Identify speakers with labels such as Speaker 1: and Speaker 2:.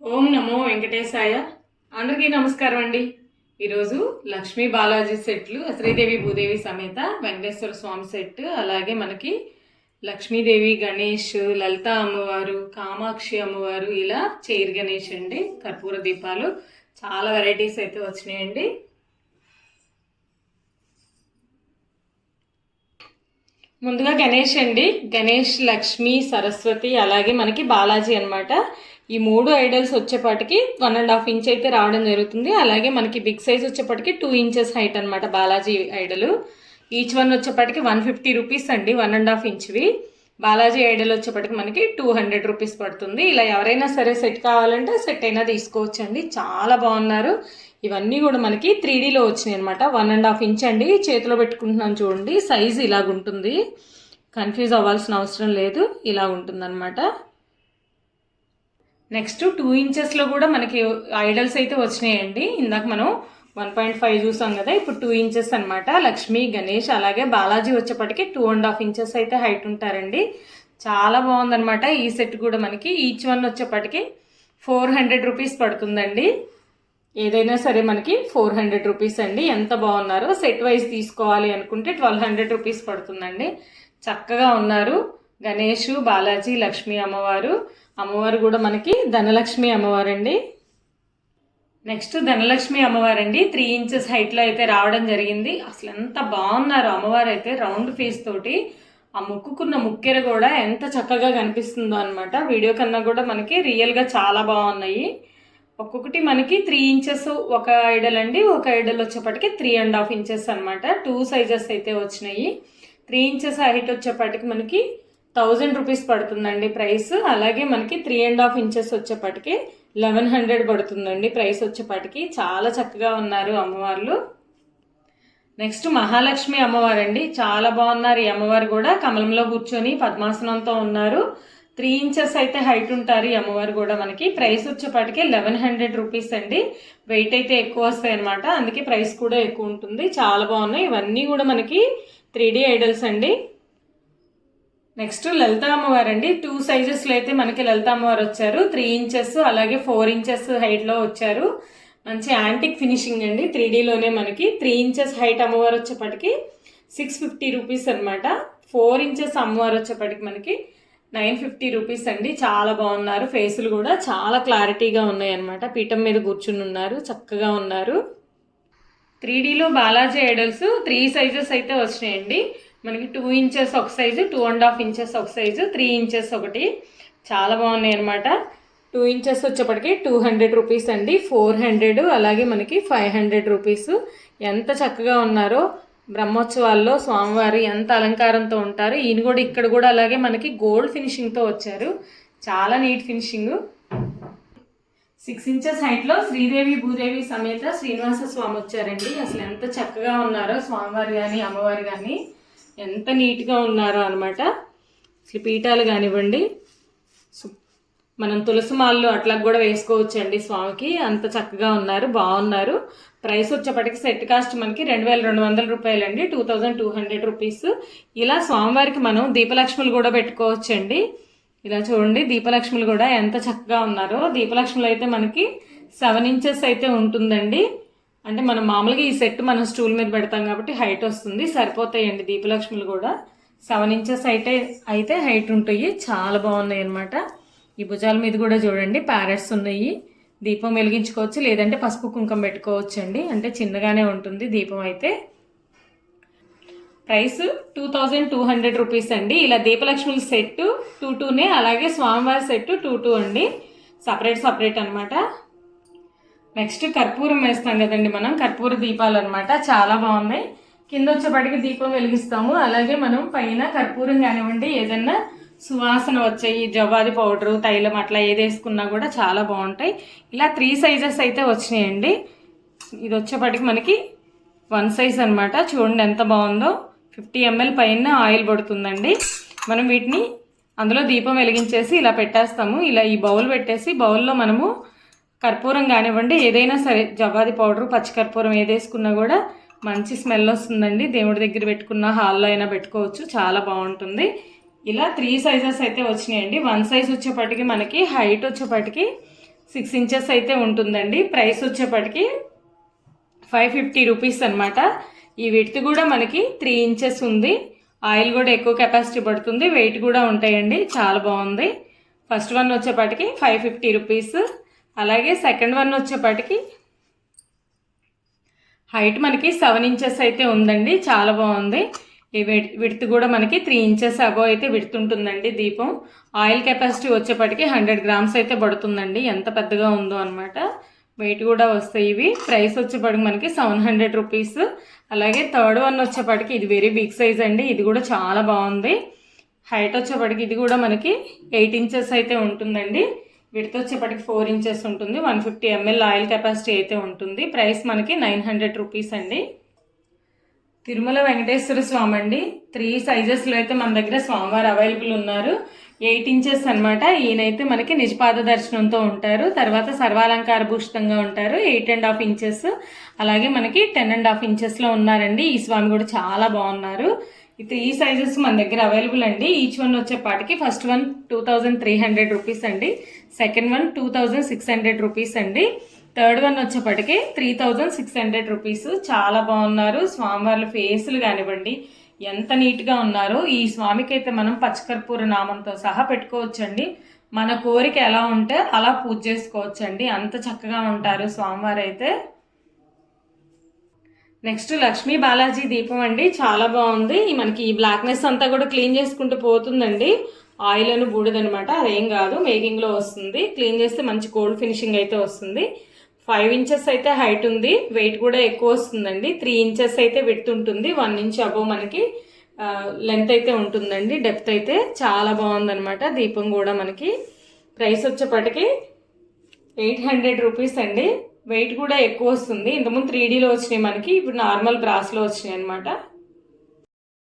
Speaker 1: ఓం నమో వెంకటేశాయ. అందరికీ నమస్కారం అండి. ఈరోజు లక్ష్మీ బాలాజీ సెట్లు శ్రీదేవి భూదేవి సమేత వెంకటేశ్వర స్వామి సెట్ అలాగే మనకి లక్ష్మీదేవి గణేష్ లలిత అమ్మవారు కామాక్షి అమ్మవారు ఇలా చైర్ గణేష్ అండి కర్పూర దీపాలు. చాలా వెరైటీస్ అయితే వచ్చినాయండి. ముందుగా గణేష్ అండి. గణేష్ లక్ష్మి సరస్వతి అలాగే మనకి బాలాజీ అనమాట ఈ మూడు ఐడల్స్ వచ్చేపాటికి వన్ అండ్ హాఫ్ ఇంచ్ అయితే రావడం జరుగుతుంది. అలాగే మనకి బిగ్ సైజ్ వచ్చేపాటికి టూ ఇంచెస్ హైట్ అనమాట బాలాజీ ఐడలు. ఈచ్ వన్ వచ్చేపాటికి వన్ ఫిఫ్టీ రూపీస్ అండి వన్ అండ్ హాఫ్ ఇంచ్వి బాలాజీ ఐడల్ వచ్చేప్పటికి మనకి టూ హండ్రెడ్ రూపీస్ పడుతుంది. ఇలా ఎవరైనా సరే సెట్ కావాలంటే సెట్ అయినా తీసుకోవచ్చండి. చాలా బాగున్నారు. ఇవన్నీ కూడా మనకి త్రీ డీలో వచ్చినాయి అనమాట వన్ అండ్ హాఫ్ ఇంచ్ అండి. చేతిలో పెట్టుకుంటున్నాను చూడండి. సైజ్ ఇలాగుంటుంది కన్ఫ్యూజ్ అవ్వాల్సిన అవసరం లేదు. ఇలా ఉంటుందన్నమాట. నెక్స్ట్ టూ ఇంచెస్లో కూడా మనకి ఐడల్స్ అయితే వచ్చినాయండి. ఇందాక మనం వన్ పాయింట్ ఫైవ్ చూసాం కదా ఇప్పుడు టూ ఇంచెస్ అనమాట లక్ష్మి గణేష్ అలాగే బాలాజీ వచ్చేప్పటికి టూ అండ్ హాఫ్ ఇంచెస్ అయితే హైట్ ఉంటారండి. చాలా బాగుందన్నమాట. ఈ సెట్ కూడా మనకి ఈచ్ వన్ వచ్చేప్పటికి ఫోర్ హండ్రెడ్ రూపీస్ పడుతుందండి. ఏదైనా సరే మనకి ఫోర్ హండ్రెడ్ రూపీస్ అండి. ఎంత బాగున్నారో సెట్ వైజ్ తీసుకోవాలి అనుకుంటే ట్వెల్వ్ హండ్రెడ్ రూపీస్ పడుతుందండి. చక్కగా ఉన్నారు గణేష్ బాలాజీ లక్ష్మీ అమ్మవారు. అమ్మవారు కూడా మనకి ధనలక్ష్మి అమ్మవారండి. నెక్స్ట్ ధనలక్ష్మి అమ్మవారండి. త్రీ ఇంచెస్ హైట్లో అయితే రావడం జరిగింది. అసలు ఎంత బాగున్నారు అమ్మవారు అయితే రౌండ్ ఫేస్ తోటి. ఆ ముక్కుకున్న ముక్కెర కూడా ఎంత చక్కగా కనిపిస్తుందో అనమాట వీడియో కన్నా కూడా మనకి రియల్గా చాలా బాగున్నాయి. ఒక్కొక్కటి మనకి త్రీ ఇంచెస్ ఒక ఐడల్ అండి ఒక ఐడల్ వచ్చేప్పటికి త్రీ అండ్ హాఫ్ ఇంచెస్ అనమాట టూ సైజెస్ అయితే వచ్చినాయి. త్రీ ఇంచెస్ హైట్ వచ్చేప్పటికి మనకి థౌజండ్ రూపీస్ పడుతుందండి ప్రైస్ అలాగే మనకి త్రీ అండ్ హాఫ్ ఇంచెస్ వచ్చేప్పటికి లెవెన్ హండ్రెడ్ పడుతుందండి ప్రైస్ వచ్చేప్పటికి. చాలా చక్కగా ఉన్నారు అమ్మవార్లు. నెక్స్ట్ మహాలక్ష్మి అమ్మవారు అండి చాలా బాగున్నారు ఈ అమ్మవారు కూడా. కమలంలో కూర్చొని పద్మాసనంతో ఉన్నారు. త్రీ ఇంచెస్ అయితే హైట్ ఉంటారు ఈ అమ్మవారు కూడా మనకి. ప్రైస్ వచ్చేపాటికి లెవెన్ హండ్రెడ్ రూపీస్ అండి. వెయిట్ అయితే ఎక్కువ వస్తాయి అనమాట అందుకే ప్రైస్ కూడా ఎక్కువ ఉంటుంది. చాలా బాగున్నాయి. ఇవన్నీ కూడా మనకి త్రీ డీ ఐడల్స్ అండి. నెక్స్ట్ లలిత అమ్మవారు అండి టూ సైజెస్లో అయితే మనకి లలిత అమ్మవారు వచ్చారు. త్రీ ఇంచెస్ అలాగే ఫోర్ ఇంచెస్ హైట్లో వచ్చారు. మంచి యాంటిక్ ఫినిషింగ్ అండి. త్రీ డీలోనే మనకి త్రీ ఇంచెస్ హైట్ అమ్మవారు వచ్చేప్పటికి సిక్స్ ఫిఫ్టీ రూపీస్ అనమాట ఫోర్ ఇంచెస్ అమ్మవారు వచ్చేప్పటికి మనకి నైన్ ఫిఫ్టీ రూపీస్ అండి. చాలా బాగున్నారు. ఫేసులు కూడా చాలా క్లారిటీగా ఉన్నాయి అనమాట పీఠం మీద కూర్చుని ఉన్నారు. చక్కగా ఉన్నారు. త్రీ డీలో బాలాజీ ఐడల్స్ త్రీ సైజెస్ అయితే వచ్చినాయండి. మనకి టూ ఇంచెస్ ఒక size two and half inches ఒక సైజు త్రీ ఇంచెస్ ఒకటి. చాలా బాగున్నాయి అనమాట టూ ఇంచెస్ వచ్చేప్పటికి టూ హండ్రెడ్ రూపీస్ అండి. ఫోర్ హండ్రెడ్ అలాగే మనకి ఫైవ్ హండ్రెడ్ రూపీస్. ఎంత చక్కగా ఉన్నారో బ్రహ్మోత్సవాల్లో స్వామివారి ఎంత అలంకారంతో ఉంటారు ఈయన కూడా ఇక్కడ కూడా అలాగే మనకి గోల్డ్ ఫినిషింగ్తో వచ్చారు. చాలా నీట్ ఫినిషింగ్ సిక్స్ ఇంచెస్ హైట్లో శ్రీదేవి భూదేవి సమేత శ్రీనివాస స్వామి వచ్చారండి. అసలు ఎంత చక్కగా ఉన్నారో స్వామివారు కానీ అమ్మవారు కానీ ఎంత నీట్గా ఉన్నారో అనమాట అసలు పీఠాలు కానివ్వండి మనం తులసి మాలలో అట్లా కూడా వేసుకోవచ్చండి స్వామికి. అంత చక్కగా ఉన్నారు బాగున్నారు. ప్రైస్ వచ్చేప్పటికి సెట్ కాస్ట్ మనకి రెండు వేల రెండు వందల రూపాయలు అండి two thousand two hundred rupees. ఇలా స్వామివారికి మనం దీపలక్ష్ములు కూడా పెట్టుకోవచ్చండి. ఇలా చూడండి దీపలక్ష్ములు కూడా ఎంత చక్కగా ఉన్నారో. దీపలక్ష్ములు అయితే మనకి సెవెన్ ఇంచెస్ అయితే ఉంటుందండి. అంటే మనం మామూలుగా ఈ సెట్ మనం స్టూల్ మీద పెడతాం కాబట్టి హైట్ వస్తుంది సరిపోతాయండి దీపలక్ష్ములు కూడా. సెవెన్ ఇంచెస్ అయితే అయితే హైట్ ఉంటాయి చాలా బాగున్నాయి అనమాట ఈ భుజాల మీద కూడా చూడండి ప్యారెట్స్ ఉన్నాయి. దీపం వెలిగించుకోవచ్చు లేదంటే పసుపు కుంకం పెట్టుకోవచ్చు అండి అంటే చిన్నగానే ఉంటుంది దీపం అయితే. Price two thousand two hundred rupees అండి. ఇలా దీపలక్ష్మి సెట్ టూ టూనే అలాగే స్వామివారి సెట్ టూ టూ అండి. సపరేట్ సపరేట్ అనమాట నెక్స్ట్ కర్పూరం వేస్తాం కదండి మనం కర్పూర దీపాలు అనమాట చాలా బాగున్నాయి. కింద వచ్చేపటికి దీపం వెలిగిస్తాము. అలాగే మనం పైన కర్పూరం కానివ్వండి ఏదన్నా సువాసన వచ్చే ఈ జవాది పౌడరు తైలం అట్లా ఏది వేసుకున్నా కూడా చాలా బాగుంటాయి. ఇలా త్రీ సైజెస్ అయితే వచ్చినాయండి. ఇది వచ్చేపటికి మనకి వన్ సైజ్ అనమాట చూడండి ఎంత బాగుందో. ఫిఫ్టీ ఎంఎల్ పైన ఆయిల్ పడుతుందండి. మనం వీటిని అందులో దీపం వెలిగించేసి ఇలా పెట్టేస్తాము. ఇలా ఈ బౌల్ పెట్టేసి బౌల్లో మనము కర్పూరం కానివ్వండి ఏదైనా సరే జవాది పౌడరు పచ్చికర్పూరం ఏది వేసుకున్నా కూడా మంచి స్మెల్ వస్తుందండి. దేవుడి దగ్గర పెట్టుకున్న హాల్లో అయినా పెట్టుకోవచ్చు. చాలా బాగుంటుంది. ఇలా త్రీ సైజెస్ అయితే వచ్చినాయండి. వన్ సైజ్ వచ్చేపటికి మనకి హైట్ వచ్చేపటికి సిక్స్ ఇంచెస్ అయితే ఉంటుందండి. ప్రైస్ వచ్చేప్పటికి ఫైవ్ ఫిఫ్టీ రూపీస్ అనమాట ఈ విడ్త్ కూడా మనకి త్రీ ఇంచెస్ ఉంది. ఆయిల్ కూడా ఎక్కువ కెపాసిటీ పడుతుంది. వెయిట్ కూడా ఉంటాయండి. చాలా బాగుంది. ఫస్ట్ వన్ వచ్చేపాటికి ఫైవ్ ఫిఫ్టీ రూపీస్ అలాగే సెకండ్ వన్ వచ్చేపాటికి హైట్ మనకి సెవెన్ ఇంచెస్ అయితే ఉందండి. చాలా బాగుంది. ఈ విడ్త్ కూడా మనకి త్రీ ఇంచెస్ అబో అయితే విడ్త్ ఉంటుందండి దీపం. ఆయిల్ కెపాసిటీ వచ్చేప్పటికి హండ్రెడ్ గ్రామ్స్ అయితే పడుతుందండి. ఎంత పెద్దగా ఉందో అనమాట వెయిట్ కూడా వస్తాయి ఇవి. ప్రైస్ వచ్చేప్పటికి మనకి సెవెన్ హండ్రెడ్ రూపీస్. అలాగే థర్డ్ వన్ వచ్చేప్పటికి ఇది వెరీ బిగ్ సైజ్ అండి. ఇది కూడా చాలా బాగుంది. హైట్ వచ్చేప్పటికి ఇది కూడా మనకి ఎయిట్ ఇంచెస్ అయితే ఉంటుందండి. విడత వచ్చేప్పటికి ఫోర్ ఇంచెస్ ఉంటుంది. One fifty ML oil capacity అయితే ఉంటుంది. ప్రైస్ మనకి నైన్ హండ్రెడ్ రూపీస్ అండి. తిరుమల వెంకటేశ్వర స్వామి అండి త్రీ సైజెస్లో అయితే మన దగ్గర స్వామివారు అవైలబుల్ ఉన్నారు. ఎయిట్ ఇంచెస్ అనమాట ఈయనైతే మనకి నిజపాద దర్శనంతో ఉంటారు. తర్వాత సర్వాలంకార భూషితంగా ఉంటారు. ఎయిట్ అండ్ హాఫ్ ఇంచెస్ అలాగే మనకి టెన్ అండ్ హాఫ్ ఇంచెస్లో ఉన్నారండి. ఈ స్వామి కూడా చాలా బాగున్నారు. ఈ ఈ సైజెస్ మన దగ్గర అవైలబుల్ అండి. ఈచ్ వన్ వచ్చేపాటికి first one two thousand three hundred rupees అండి. Second one two thousand six hundred rupees అండి. థర్డ్ వన్ వచ్చేప్పటికి three thousand six hundred rupees. చాలా బాగున్నారు. స్వామివార్ల ఫేసులు కానివ్వండి ఎంత నీట్గా ఉన్నారో. ఈ స్వామికి అయితే మనం పచ్చకర్పూర నామంతో సహా పెట్టుకోవచ్చండి. మన కోరిక ఎలా ఉంటే అలా పూజ చేసుకోవచ్చండి. అంత చక్కగా ఉంటారు స్వామివారు అయితే నెక్స్ట్ లక్ష్మీ బాలాజీ దీపం అండి. చాలా బాగుంది. మనకి ఈ బ్లాక్నెస్ అంతా కూడా క్లీన్ చేసుకుంటూ పోతుందండి. ఆయిల్ అని బూడిదనమాట. అదేం కాదు మేకింగ్లో వస్తుంది. క్లీన్ చేస్తే మంచి గోల్డ్ ఫినిషింగ్ అయితే వస్తుంది. ఫైవ్ ఇంచెస్ అయితే హైట్ ఉంది వెయిట్ కూడా ఎక్కువ వస్తుందండి. త్రీ ఇంచెస్ అయితే విడ్త్ ఉంటుంది వన్ ఇంచ్ అబోవ్ మనకి లెంత్ అయితే ఉంటుందండి. డెప్త్ అయితే చాలా బాగుందనమాట దీపం కూడా మనకి. ప్రైస్ వచ్చేప్పటికి ఎయిట్ హండ్రెడ్ రూపీస్ అండి. వెయిట్ కూడా ఎక్కువ వస్తుంది. ఇంతకుముందు త్రీ డీలో వచ్చినాయి మనకి ఇప్పుడు నార్మల్ బ్రాస్లో వచ్చినాయి అనమాట